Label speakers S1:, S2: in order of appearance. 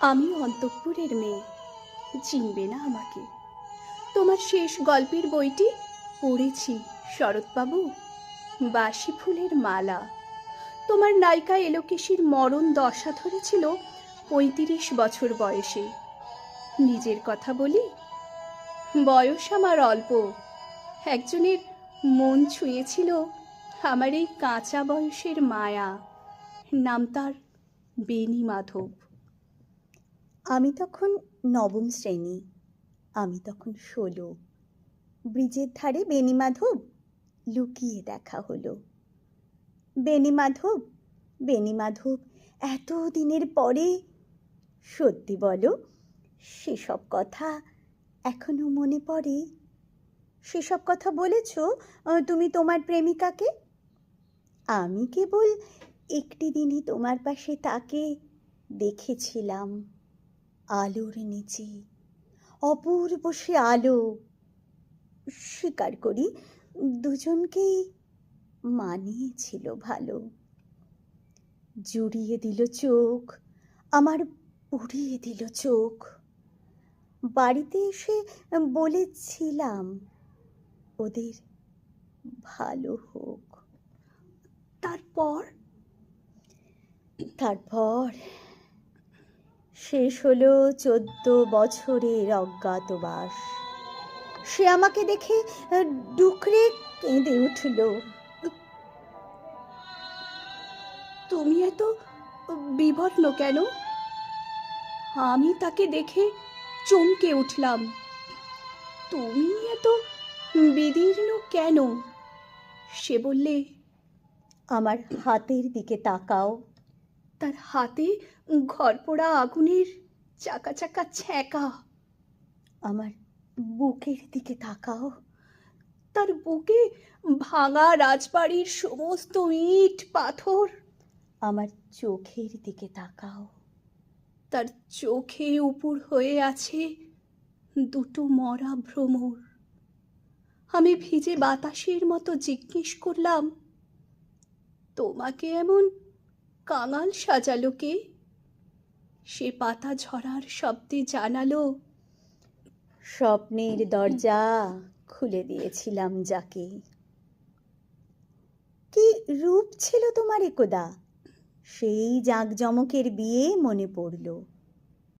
S1: আমি অন্তঃপুরের মেয়ে। চিনবে না আমাকে। তোমার শেষ গল্পের বইটি পড়েছি, শরৎবাবু। বাসি ফুলের মালা। তোমার নায়িকা এলোকেশির মরণ দশা ধরেছিল পঁয়ত্রিশ বছর বয়সে। নিজের কথা বলি, বয়স আমার অল্প। একজনের মন ছুঁয়েছিল আমার এই কাঁচা বয়সের মায়া। নাম তার বেনি মাধব।
S2: আমি তখন নবম শ্রেণি, আমি তখন ষোলো। ব্রিজের ধারে বেনিমাধব লুকিয়ে দেখা হলো। বেনিমাধব বেনিমাধব এত দিনের পরে? সত্যি বলো, সেসব কথা এখনও মনে পড়ে? সেসব কথা বলেছ তুমি তোমার প্রেমিকাকে? আমি কেবল একটি দিনই তোমার পাশে তাকে দেখেছিলাম। আলোর নিচে। অপূর্ব সে আলো। স্বীকার করি, দুজনকেই মানিয়েছিল ভালো। জুড়িয়ে দিল চোখ, আমার পুড়িয়ে দিল চোখ। বাড়িতে এসে বলেছিলাম, ওদের ভালো হোক।
S1: তারপর?
S2: তারপর শেষ হলো চোদ্দ বছরের অজ্ঞাতবাস। সে আমাকে দেখে ডুকরে কেঁদে উঠল।
S1: তুমি এত বিবর্ণ কেন? আমি তাকে দেখে চমকে উঠলাম। তুমি এত বিদীর্ণ কেন? সে বললে
S2: আমার হাতের দিকে তাকাও।
S1: তার হাতে ঘরপোড়া আগুনের চাকা চাকা ছ্যাঁকা।
S2: আমার বুকের দিকে তাকাও।
S1: তার বুকে ভাঙা রাজবাড়ির সমস্ত ইট, পাথর
S2: আমার চোখের দিকে তাকাও।
S1: তার চোখে উপুর হয়ে আছে দুটো মরা ভ্রমর। আমি ভিজে বাতাসের মতো জিজ্ঞেস করলাম, তোমাকে এমন কাঙাল সাজালো কে? সে পাতা ঝরার শব্দে জানালো,
S2: স্বপ্নের দরজা খুলে দিয়েছিলাম যাকে। কি রূপ ছিল তোমার একদা? সেই জাঁকজমকের বিয়ে মনে পড়ল।